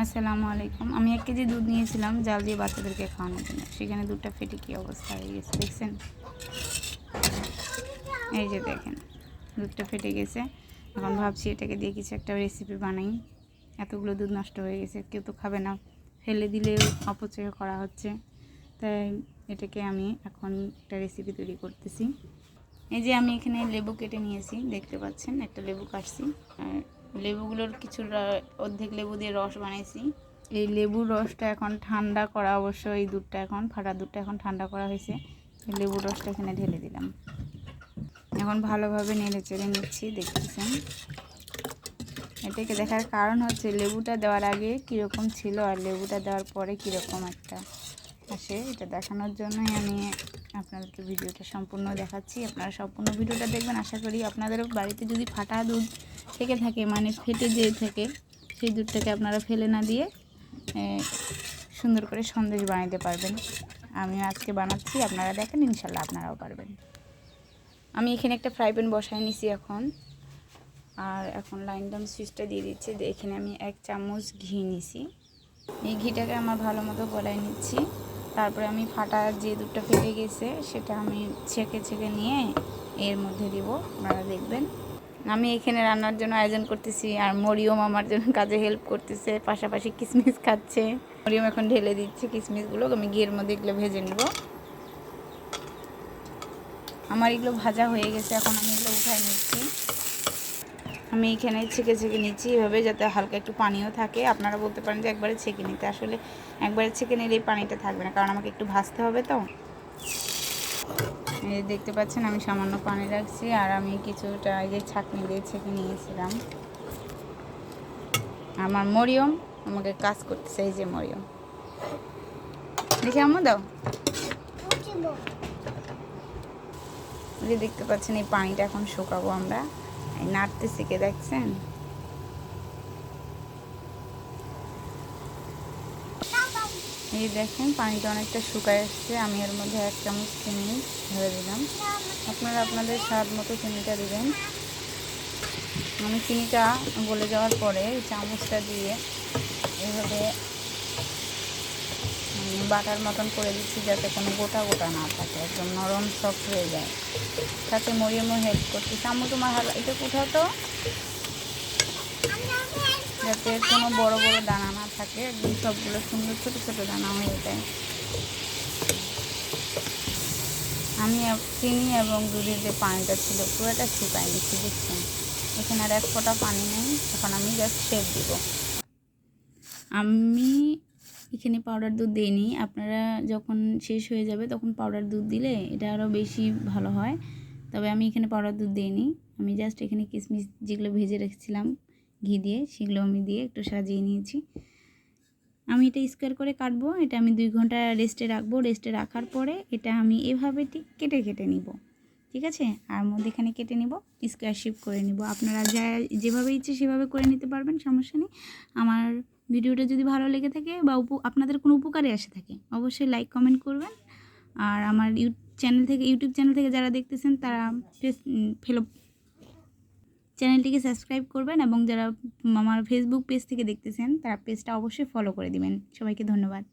আসসালামু আলাইকুম। আমি এক কেজি দুধ নিয়েছিলাম, জাল দিয়ে বাচ্চাদেরকে খাওয়ানোর জন্য। সেখানে দুধটা ফেটে কী অবস্থা হয়ে গেছে দেখছেন? এই যে দেখেন, দুধটা ফেটে গেছে। এখন ভাবছি এটাকে দিয়ে কিছু একটা রেসিপি বানাই। এতগুলো দুধ নষ্ট হয়ে গেছে, কেউ তো খাবে না। ফেলে দিলে অপচয় করা হচ্ছে। তাই এটাকে আমি এখন একটা রেসিপি তৈরি করতেছি। এই যে আমি এখানে লেবু কেটে নিয়েছি, দেখতে পাচ্ছেন? একটা লেবু কাটছি। আর লেবুগুলোর কিছু অর্ধেক লেবু দিয়ে রস বানিয়েছি এই লেবুর রসটা এখন ঠান্ডা করা অবশ্য এই দুধটা এখন, ফাটা দুধটা এখন ঠান্ডা করা হয়েছে। লেবুর রসটা এখানে ঢেলে দিলাম। এখন ভালোভাবে নেড়ে চেড়ে নিচ্ছি, দেখতেছেন। এটাকে দেখার কারণ হচ্ছে লেবুটা দেওয়ার আগে কীরকম ছিল আর লেবুটা দেওয়ার পরে কীরকম একটা আসে এটা দেখানোর জন্যই আমি আপনাদেরকে ভিডিওটা সম্পূর্ণ দেখাচ্ছি। আপনারা সম্পূর্ণ ভিডিওটা দেখবেন। আশা করি আপনাদেরও বাড়িতে যদি ফাটা দুধ থেকে থাকে মানে ফেটে যে থাকে, সেই দুধটাকে আপনারা ফেলে না দিয়ে সুন্দর করে সন্দেশ বানাতে পারবেন। আমি আজকে বানাচ্ছি, আপনারা দেখেন, ইনশাল্লাহ আপনারাও পারবেন। আমি এখানে একটা ফ্রাই প্যান বসাই নিছি এখন। আর এখন লাইন ডাউন সুইচটা দিয়ে দিচ্ছি। এখানে আমি এক চামচ ঘি নিছি। এই ঘিটাকে আমার ভালো মতো গলায় নিচ্ছি। তারপরে আমি ফাটা যে দুধটা ফেটে গেছে, সেটা আমি ছেঁকে ছেঁকে নিয়ে এর মধ্যে দিব। আপনারা দেখবেন। আমি এখানে রান্নার জন্য আয়োজন করতেছি, আর মরিয়ম আমার জন্য কাজে হেল্প করতেছে, পাশাপাশি কিসমিস খাচ্ছে। মরিয়ম এখন ঢেলে দিচ্ছে কিসমিসগুলো, আমি ঘিয়ের মধ্যে এগুলো ভেজে নেব। আমার এগুলো ভাজা হয়ে গেছে, এখন আমি এগুলো উঠাই নিচ্ছি আমি এখানে ছেঁকে ছেঁকে নিচ্ছি। এভাবে যাতে হালকা একটু পানিও থাকে। আপনারা বলতে পারেন যে একবারে ছেঁকে নিতে। আসলে একবারে ছেঁকে নিলে এই পানিটা থাকবে না কারণ আমাকে একটু ভাজতে হবে তো। এই দেখতে পাচ্ছেন আমি সামান্য পানি রাখছি আর আমি কিছুটা এই যে ছাঁকনি দিয়ে ছেঁকে নিয়েছিলাম। আমার মরিয়ম আমাকে কাজ করতেছে এই যে মরিয়ম। দেখি আম্মু দাও। দেখতে পাচ্ছেন এই পানিটা এখন শুকাবো আমরা। নাড়তে শিখে দেখছেন? এই দেখেন, পানিটা অনেকটা শুকায় এসছে আমি এর মধ্যে এক চামচ চিনি ধরে দিলাম। আপনারা আপনাদের স্বাদ মতো চিনিটা দিবেন। আমি চিনিটা গলে যাওয়ার পরে চামচটা দিয়ে এভাবে বাটার মতন করে দিচ্ছি যাতে কোনো গোটা গোটা না থাকে, একদম নরম সফট হয়ে যায়। তাতে মরিয়মও হেল্প করছি। আম্মু তোমার হাল, এটা কোথাও তো। যাতে কোনো বড় বড় দানা না থাকে, একদম সবগুলো সুন্দর ছোট ছোট দানা হয়ে যায়। আমি চিনি এবং দুধের যে পানিটা ছিল পুরোটা শুকাই নিচ্ছি দেখছেন এখানে আর এক ফোঁটা পানি নেই, এখন আমি জাস্ট শেপ দিব। আমি এখানে পাউডার দুধ দিইনি। আপনারা যখন শেষ হয়ে যাবে তখন পাউডার দুধ দিলে এটা আরও বেশি ভালো হয়। তবে আমি এখানে পাউডার দুধ দিইনি। আমি জাস্ট এখানে কিশমিশ যেগুলো ভেজে রেখেছিলাম, ঘি দিয়ে, সেগুলো আমি দিয়ে একটু সাজিয়ে নিয়েছি। আমি এটা স্কোয়ার করে কাটবো। এটা আমি দুই ঘণ্টা রেস্টে রাখব। রেস্টে রাখার পরে এটা আমি এভাবে ঠিক কেটে কেটে নিব। ঠিক আছে? আর মধ্যেখানে কেটে নিব স্কোয়ার শেপ করে নিব। আপনারা যা, যেভাবে ইচ্ছে সেভাবে করে নিতে পারবেন, সমস্যা নেই। আমার ভিডিওটা যদি ভালো লেগে থাকে বা আপনাদের কোনো উপকারে আসে থাকে, অবশ্যই লাইক কমেন্ট করবেন। আর আমার চ্যানেল থেকে ইউটিউব চ্যানেল থেকে যারা দেখতেছেন, তারা ফেলো চ্যানেলটিকে সাবস্ক্রাইব করবেন এবং যারা আমার ফেসবুক পেজ থেকে দেখতেছেন, তারা পেজটা অবশ্যই ফলো করে দিবেন। সবাইকে ধন্যবাদ।